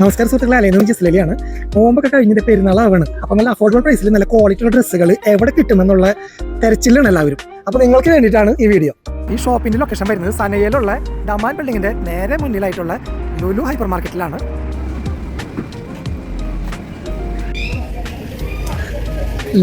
നമസ്കാരം സുഹൃത്തുക്കളെ അലൈനും ജസ്ലലിയാണ്. നോമ്പൊക്കെ കഴിഞ്ഞിട്ട് പെരുന്നാളാവാണ്. അപ്പോൾ നല്ല അഫോർഡബിൾ പ്രൈസിൽ നല്ല ക്വാളിറ്റിയുള്ള ഡ്രസ്സുകൾ എവിടെ കിട്ടുമെന്നുള്ള തിരച്ചിലാണ് എല്ലാവരും. അപ്പോൾ നിങ്ങൾക്ക് വേണ്ടിയിട്ടാണ് ഈ വീഡിയോ ഈ ഷോപ്പിന്റെ ലൊക്കേഷൻ വരുന്നത് സനയിലുള്ള ഡമാൻ ബിൽഡിങ്ങിന്റെ നേരെ മുന്നിലായിട്ടുള്ള ലുലു ഹൈപ്പർ മാർക്കറ്റിലാണ്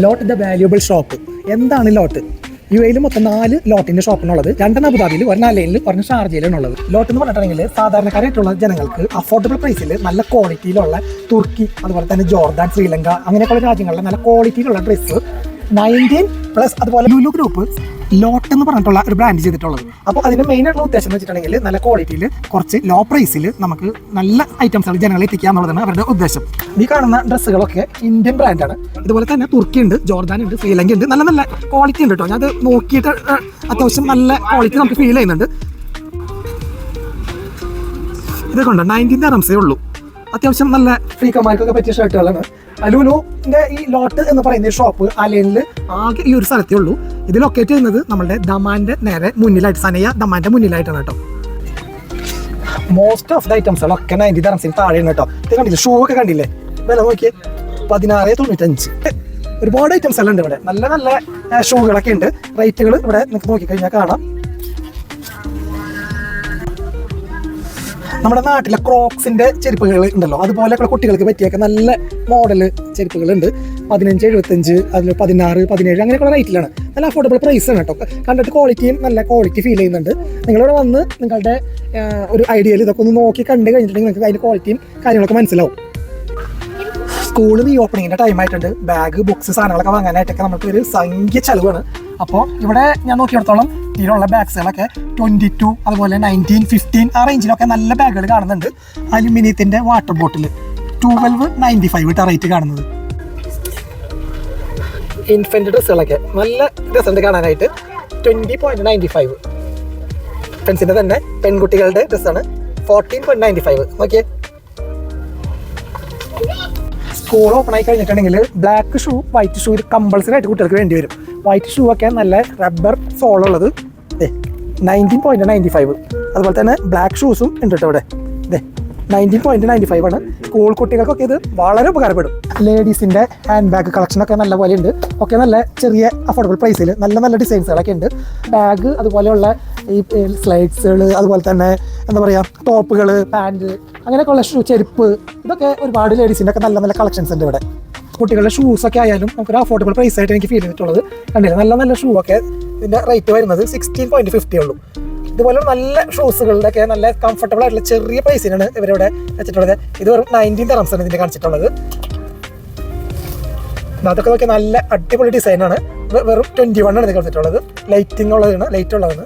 ലോട്ട് ദ വാല്യൂബിൾ ഷോപ്പ് എന്താണ് ലോട്ട് യു എയിൽ മൊത്തം നാല് ലോട്ടിന്റെ ഷോപ്പിനുള്ളത്. രണ്ടെണ്ണം അബുദാബിയിൽ ഒരെണ്ണം ലൈനിൽ ഒരെണ്ണം ഷാർജയിലാണ് ഉള്ളത് ലോട്ട് എന്ന് പറഞ്ഞിട്ടുണ്ടെങ്കിൽ സാധാരണക്കാരായിട്ടുള്ള ജനങ്ങൾക്ക് അഫോർഡബിൾ പ്രൈസിൽ നല്ല ക്വാളിറ്റിയിലുള്ള തുർക്കി അതുപോലെ തന്നെ ജോർദാൻ ശ്രീലങ്ക അങ്ങനെയൊക്കെയുള്ള രാജ്യങ്ങളിലെ നല്ല ക്വാളിറ്റിയിലുള്ള ഡ്രസ്സ് നയന്റീൻ പ്ലസ് അതുപോലെ ലുലു ഗ്രൂപ്പ് ലോട്ട് എന്ന് പറഞ്ഞിട്ടുള്ള ഒരു ബ്രാൻഡ് ചെയ്തിട്ടുള്ളത്. അപ്പോൾ അതിന് മെയിൻ ആയിട്ടുള്ള ഉദ്ദേശം എന്ന് വെച്ചിട്ടുണ്ടെങ്കിൽ നല്ല ക്വാളിറ്റിയിൽ കുറച്ച് ലോ പ്രൈസിൽ നമുക്ക് നല്ല ഐറ്റംസുകൾ ജനങ്ങളെ എത്തിക്കുക എന്നുള്ളതാണ് അവരുടെ ഉദ്ദേശം. ഈ കാണുന്ന ഡ്രസ്സുകളൊക്കെ ഇന്ത്യൻ ബ്രാൻഡാണ് ഇതുപോലെ തന്നെ തുർക്കി ഉണ്ട് ജോർദാൻ ഉണ്ട് ശ്രീലങ്ക ഉണ്ട്. നല്ല നല്ല ക്വാളിറ്റി ഉണ്ട് കേട്ടോ ഞാൻ അത് നോക്കിയിട്ട് അത്യാവശ്യം നല്ല ക്വാളിറ്റി നമുക്ക് ഫീൽ ചെയ്യുന്നുണ്ട്. ഇതൊക്കെ ഉണ്ട്? നയന്റീൻ അറംസേ ഉള്ളൂ. അത്യാവശ്യം നല്ല ഫ്രീ കമാർക്കൊക്കെ പറ്റിയ ഷർട്ടുകളാണ് ലുലുവിന്റെ ഈ ലോട്ട് എന്ന് പറയുന്ന ഷോപ്പ് അലൈനിൽ ആകെ ഈ ഒരു സ്ഥലത്തേ ഉള്ളൂ. ഇത് ലൊക്കേറ്റ് ചെയ്യുന്നത് നമ്മുടെ ദമാന്റെ നേരെ മുന്നിലായിട്ട് സനയ ദമാന്റെ മുന്നിലായിട്ടാണ് കേട്ടോ. മോസ്റ്റ് ഓഫ് ദ ഐറ്റംസുകളൊക്കെ നയന്റി തറംസിന് താഴെയാണ് കേട്ടോ. ഇത് കണ്ടില്ലേ? ഷൂ ഒക്കെ കണ്ടില്ലേ? വില നോക്കിയേ. പതിനാറ് തൊണ്ണൂറ്റഞ്ച്. ഒരുപാട് ഐറ്റംസ് എല്ലാം ഉണ്ട് ഇവിടെ. നല്ല നല്ല ഷൂകളൊക്കെ ഉണ്ട്. റേറ്റുകൾ ഇവിടെ നിങ്ങൾക്ക് നോക്കിക്കഴിഞ്ഞാൽ കാണാം. നമ്മുടെ നാട്ടിലെ ക്രോക്സിന്റെ ചെരുപ്പുകൾ ഉണ്ടല്ലോ. അതുപോലെയൊക്കെ കുട്ടികൾക്ക് പറ്റിയൊക്കെ നല്ല മോഡൽ ചെരുപ്പുകൾ ഉണ്ട്. പതിനഞ്ച് എഴുപത്തഞ്ച് അതിൽ പതിനാറ് പതിനേഴ് അങ്ങനെയൊക്കെയുള്ള റേറ്റിലാണ് നല്ല അഫോർഡബിൾ പ്രൈസ് ആണ് കേട്ടോ. കണ്ടിട്ട് ക്വാളിറ്റിയും നല്ല ക്വാളിറ്റി ഫീൽ ചെയ്യുന്നുണ്ട്. നിങ്ങളിവിടെ വന്ന് നിങ്ങളുടെ ഒരു ഐഡിയയിൽ ഇതൊക്കെ ഒന്ന് നോക്കി കണ്ടു കഴിഞ്ഞിട്ടുണ്ടെങ്കിൽ നിങ്ങൾക്ക് അതിന്റെ ക്വാളിറ്റിയും കാര്യങ്ങളൊക്കെ മനസ്സിലാവും. സ്കൂൾ റീ ഓപ്പണിങ്ങിന്റെ ടൈം ആയിട്ടുണ്ട്. ബാഗ് ബുക്സ് സാധനങ്ങളൊക്കെ വാങ്ങാനായിട്ടൊക്കെ നമുക്ക് ഒരു സംഖ്യ ചെലവാണ്. അപ്പോൾ ഇവിടെ ഞാൻ നോക്കിയിടത്തോളം ഇതിലുള്ള ബാഗ്സുകളൊക്കെ ട്വന്റി ടു അതുപോലെ നയന്റീൻ ഫിഫ്റ്റീൻ ആ റേഞ്ചിലൊക്കെ നല്ല ബാഗുകൾ കാണുന്നുണ്ട്. അലുമിനിയത്തിന്റെ water bottle twelve ninety five ഇട്ട റേറ്റ് കാണുന്നത്. ഇൻഫന്റ് ഡ്രസ്സുകളൊക്കെ നല്ല ഡ്രസ്സുണ്ട് കാണാനായിട്ട്. ട്വന്റി പോയിന്റ് നയന്റി ഫൈവ് ഫ്രണ്ട്സിന്റെ തന്നെ പെൺകുട്ടികളുടെ ഡ്രസ്സാണ് fourteen point ninety five okay school open ആയി കഴിഞ്ഞിട്ടുണ്ടെങ്കിൽ black shoe white shoe compulsory ആയിട്ട് കുട്ടികൾക്ക് വേണ്ടി വരും. വൈറ്റ് ഷൂ ഒക്കെ നല്ല റബ്ബർ സോൾ ഉള്ളത്. നയന്റീൻ പോയിന്റ് നയന്റി ഫൈവ് അതുപോലെ തന്നെ ബ്ലാക്ക് ഷൂസും ഉണ്ട് കേട്ടോ ഇവിടെ. ഇതേ നയന്റീൻ പോയിന്റ് നയന്റി ഫൈവ് ആണ്. സ്കൂൾ കുട്ടികൾക്കൊക്കെ ഇത് വളരെ ഉപകാരപ്പെടും. ലേഡീസിന്റെ ഹാൻഡ് ബാഗ് കളക്ഷൻ ഒക്കെ നല്ല പോലെ ഉണ്ട്. ഒക്കെ നല്ല ചെറിയ അഫോർഡബിൾ പ്രൈസിൽ നല്ല നല്ല ഡിസൈൻസുകളൊക്കെ ഉണ്ട്. ബാഗ് അതുപോലെയുള്ള ഈ സ്ലൈഡ്സുകൾ അതുപോലെ തന്നെ എന്താ പറയുക ടോപ്പുകൾ പാന്റ് അങ്ങനെയൊക്കെയുള്ള ഷൂ ചെരുപ്പ് ഇതൊക്കെ ഒരുപാട് ലേഡീസിന്റെ ഒക്കെ നല്ല നല്ല കളക്ഷൻസ് ഉണ്ട് ഇവിടെ. കുട്ടികളുടെ ഷൂസ് ഒക്കെ ആയാലും നമുക്ക് ഒരു അഫോർഡബിൾ പ്രൈസ് ആയിട്ട് എനിക്ക് ഫീൽ ചെയ്തിട്ടുള്ളത്. കണ്ടില്ല? നല്ല നല്ല ഷൂ ഒക്കെ ഇതിന്റെ റേറ്റ് വരുന്നത് സിക്സ്റ്റീൻ പോയിന്റ് ഫിഫ്റ്റി ഉള്ളൂ. ഇതുപോലെ നല്ല ഷൂസുകളുടെ ഒക്കെ നല്ല കംഫർട്ടബിൾ ആയിട്ടുള്ള ചെറിയ പ്രൈസിനാണ് ഇവരിവിടെ വെച്ചിട്ടുള്ളത്. ഇത് വെറും നയന്റീൻ ആണ് ഇതിന്റെ കാണിച്ചിട്ടുള്ളത്. അതൊക്കെ നോക്കിയാൽ നല്ല അടിപൊളി ഡിസൈനാണ് വെറും ട്വന്റി വൺ ആണ് ഇത് കളിച്ചിട്ടുള്ളത് ലൈറ്റിംഗ് ഉള്ളതാണ് ലൈറ്റ് ഉള്ളതാണ്.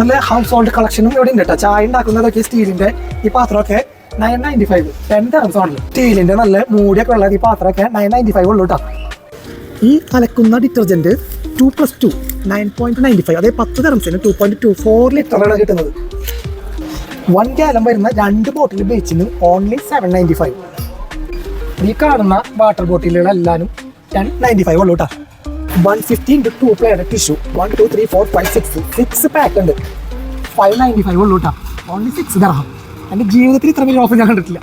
നല്ല ഹൗസ് ഹോൾഡ് കളക്ഷനും ഇവിടെ ഉണ്ട് കേട്ടോ ചായ ഉണ്ടാക്കുന്നതൊക്കെ സ്റ്റീലിന്റെ ഈ പാത്രമൊക്കെ നയൻ നയന്റി ഫൈവ് ടെൻ തരംസ് ആണ് സ്റ്റീലിന്റെ നല്ല മൂടിയൊക്കെ ഉള്ളത് ഈ പാത്രമൊക്കെ നയൻ നയന്റി ഫൈവ് ഉള്ളൂ കേട്ടോ ഈ അലക്കുന്ന detergent two plus two nine point ninety five അതായത് പത്ത് തെറംസിന് ടു പോയിന്റ് ടു ഫോർ ലിറ്ററാണ് കിട്ടുന്നത്. വൺ ഗ്യാലം വരുന്ന രണ്ട് ബോട്ടിൽ ബേച്ചിന് ഓൺലി സെവൻ നയന്റി ഫൈവ് ഈ കാണുന്ന വാട്ടർ ബോട്ടിലുകളെല്ലാനും ടെൻ നയന്റി ഫൈവ് ഉള്ളൂ കേട്ടോ one fifteen two two player tissue one two three four five six six pack ഉണ്ട്. ഫൈവ് നയന്റി ഫൈവ് ഉള്ളൂ കേട്ടോ ഓൺലി സിക്സ് തരാം എന്റെ ജീവിതത്തിൽ ഇത്ര വലിയ ഓഫർ ഞാൻ കണ്ടിട്ടില്ല.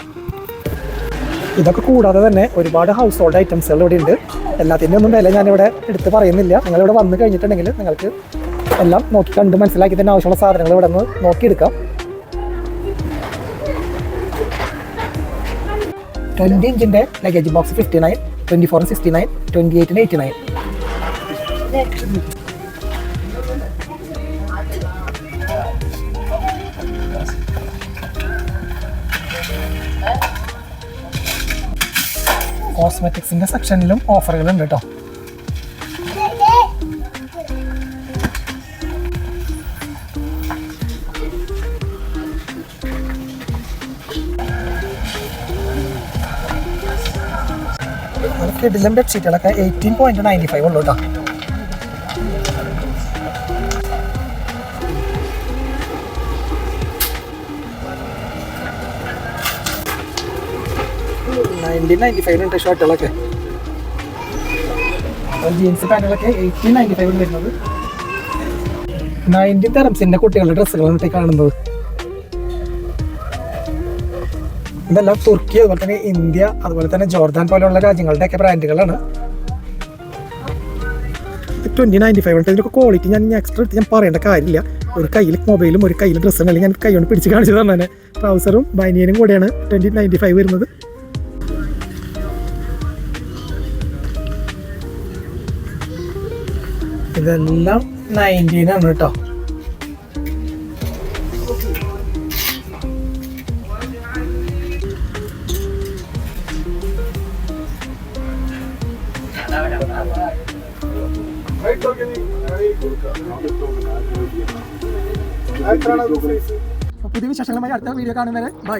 ഇതൊക്കെ കൂടാതെ തന്നെ ഒരുപാട് ഹൗസ് ഹോൾഡ് ഐറ്റംസുകൾ ഇവിടെ ഉണ്ട് എല്ലാത്തിന്റെ ഒന്നും വില ഞാനിവിടെ എടുത്ത് പറയുന്നില്ല. നിങ്ങളിവിടെ വന്നു കഴിഞ്ഞിട്ടുണ്ടെങ്കിൽ നിങ്ങൾക്ക് എല്ലാം നോക്കി കണ്ട് മനസ്സിലാക്കി തന്നെ ആവശ്യമുള്ള സാധനങ്ങൾ ഇവിടെ നിന്ന് നോക്കിയെടുക്കാം. Twenty ഇഞ്ചിന്റെ luggage box fifty nine twenty four sixty nine twenty എയ്റ്റിന് eighty nine കോസ്മെറ്റിക്സിന്റെ സെക്ഷനിലും ഓഫറുകളുണ്ട് കേട്ടോ കിടിലം ബെഡ്ഷീറ്റുകളൊക്കെ എയ്റ്റീൻ പോയിന്റ് നയന്റി ഫൈവ് ഉള്ളൂ കേട്ടോ നയന്റീൻ നയന്റി ഫൈവ് ഉണ്ട് ഷർട്ടുകളൊക്കെ ജീൻസ് പാന്റുകളൊക്കെ എയ്റ്റീൻ നയന്റി ഫൈവ് വരുന്നത്. നയന്റി തെറംസിന്റെ കുട്ടികളുടെ ഡ്രസ്സുകളാണ് ഈ കാണുന്നത്. ഇതെല്ലാം തുർക്കി അതുപോലെ തന്നെ ഇന്ത്യ അതുപോലെ തന്നെ ജോർദാൻ പോലെയുള്ള രാജ്യങ്ങളുടെയൊക്കെ ബ്രാൻഡുകളാണ്. ട്വന്റി നയന്റി ഫൈവ് ഉണ്ട്. ഇതിനൊക്കെ ക്വാളിറ്റി ഞാൻ എക്സ്ട്രാ എടുത്ത് ഞാൻ പറയേണ്ട കാര്യമില്ല. ഒരു കയ്യിൽ മൊബൈലും ഒരു കയ്യിൽ ഡ്രസ്സും അല്ലെങ്കിൽ ഞാൻ കൈ കൊണ്ട് പിടിച്ച് കാണിച്ചു തന്നെ ട്രൗസറും ബനിയനും കൂടെയാണ് ട്വന്റി നയന്റി ഫൈവ് വരുന്നത്. ഇതെല്ലാം നയന്റീൻ ആണ് കേട്ടോ. പുതിയ വിശേഷങ്ങളുമായി അടുത്ത വീഡിയോ കാണുന്നവരെ ബൈ